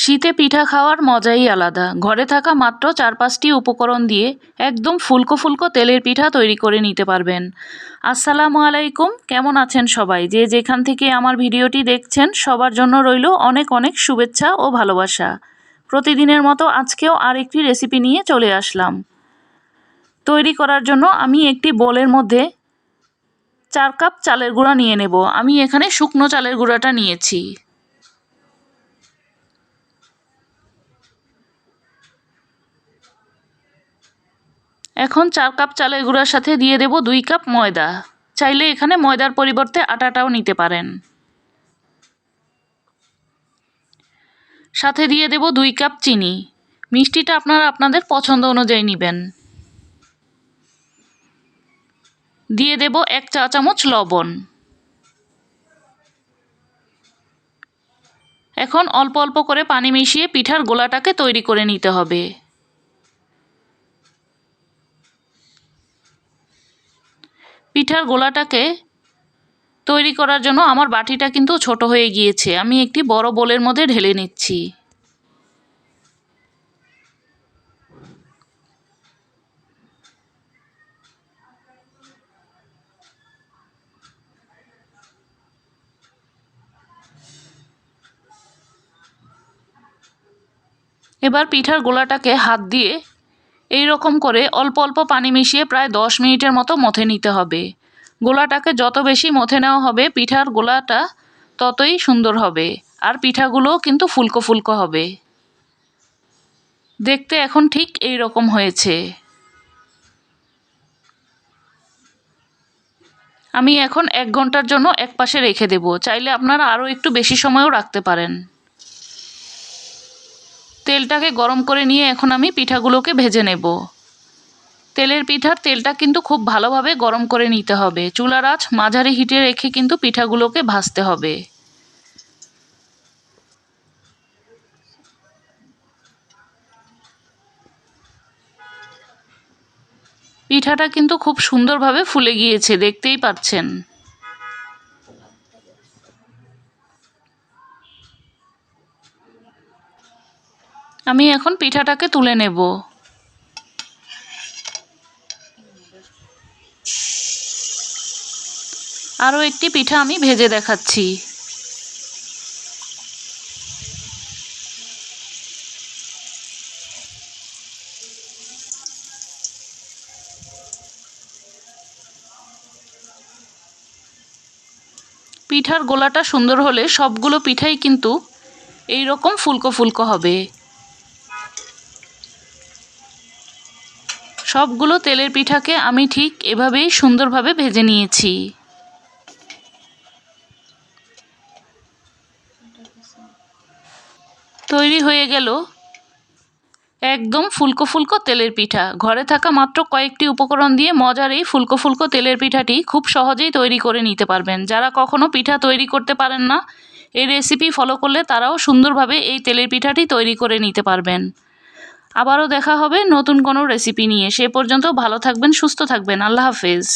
শীতে পিঠা খাওয়ার মজাই আলাদা। ঘরে থাকা মাত্র চার পাঁচটি উপকরণ দিয়ে একদম ফুলকো ফুলকো তেলের পিঠা তৈরি করে নিতে পারবেন। আসসালামু আলাইকুম, কেমন আছেন সবাই? যে যেখান থেকে আমার ভিডিওটি দেখছেন, সবার জন্য রইল অনেক অনেক শুভেচ্ছা ও ভালোবাসা। প্রতিদিনের মতো আজকেও আর একটি রেসিপি নিয়ে চলে আসলাম। তৈরি করার জন্য আমি একটি বোলের মধ্যে চার কাপ চালের গুঁড়া নিয়ে নেব। আমি এখানে শুকনো চালের গুঁড়াটা নিয়েছি। এখন চার কাপ চালের গুঁড়ার সাথে দিয়ে দেব দুই কাপ ময়দা। চাইলে এখানে ময়দার পরিবর্তে আটাটাও নিতে পারেন। সাথে দিয়ে দেব দুই কাপ চিনি। মিষ্টিটা আপনারা আপনাদের পছন্দ অনুযায়ী নেবেন। দিয়ে দেব এক চা চামচ লবণ। এখন অল্প অল্প করে পানি মিশিয়ে পিঠার গোলাটাকে তৈরি করে নিতে হবে। পিঠার গোলাটাকে তৈরি করার জন্য আমার বাটিটা কিন্তু ছোট হয়ে গিয়েছে। আমি একটি বড় বোলের মধ্যে ঢেলে নিচ্ছি। এবার পিঠার গোলাটাকে হাত দিয়ে এই রকম করে অল্প অল্প পানি মিশিয়ে প্রায় দশ মিনিটের মতো মথে নিতে হবে। গোলাটাকে যত বেশি মথে নেওয়া হবে, পিঠার গোলাটা ততই সুন্দর হবে। আর পিঠাগুলোও কিন্তু ফুলকো ফুলকো হবে। দেখতে এখন ঠিক এই রকম হয়েছে। আমি এখন এক ঘণ্টার জন্য এক পাশে রেখে দেব। চাইলে আপনারা আরও একটু বেশি সময়ও রাখতে পারেন। তেলটাকে গরম করে নিয়ে এখন আমি পিঠাগুলোকে ভেজে নেব। তেলের পিঠার তেলটা কিন্তু খুব ভালোভাবে গরম করে নিতে হবে। চুলার আঁচ মাঝারি হিটে রেখে কিন্তু পিঠাগুলোকে ভাজতে হবে। পিঠাটা কিন্তু খুব সুন্দরভাবে ফুলে গিয়েছে, দেখতেই পাচ্ছেন। আমি এখন পিঠাটাকে তুলে নেব। আরও একটি পিঠা আমি ভেজে দেখাচ্ছি। পিঠার গোলাটা সুন্দর হলে সবগুলো পিঠাই কিন্তু এই রকম ফুলকো ফুলকো হবে। সবগুলো তেলের পিঠাকে আমি ঠিক এভাবেই সুন্দরভাবে ভেজে নিয়েছি। তৈরি হয়ে গেল একদম ফুলকো ফুলকো তেলের পিঠা। ঘরে থাকা মাত্র কয়েকটি উপকরণ দিয়ে মজার এই ফুলকো ফুলকো তেলের পিঠাটি খুব সহজেই তৈরি করে নিতে পারবেন। যারা কখনও পিঠা তৈরি করতে পারেন না, এই রেসিপি ফলো করলে তারাও সুন্দরভাবে এই তেলের পিঠাটি তৈরি করে নিতে পারবেন। আবারও দেখা হবে নতুন কোনো রেসিপি নিয়ে। সে পর্যন্ত ভালো থাকবেন, সুস্থ থাকবেন। আল্লাহ হাফেজ।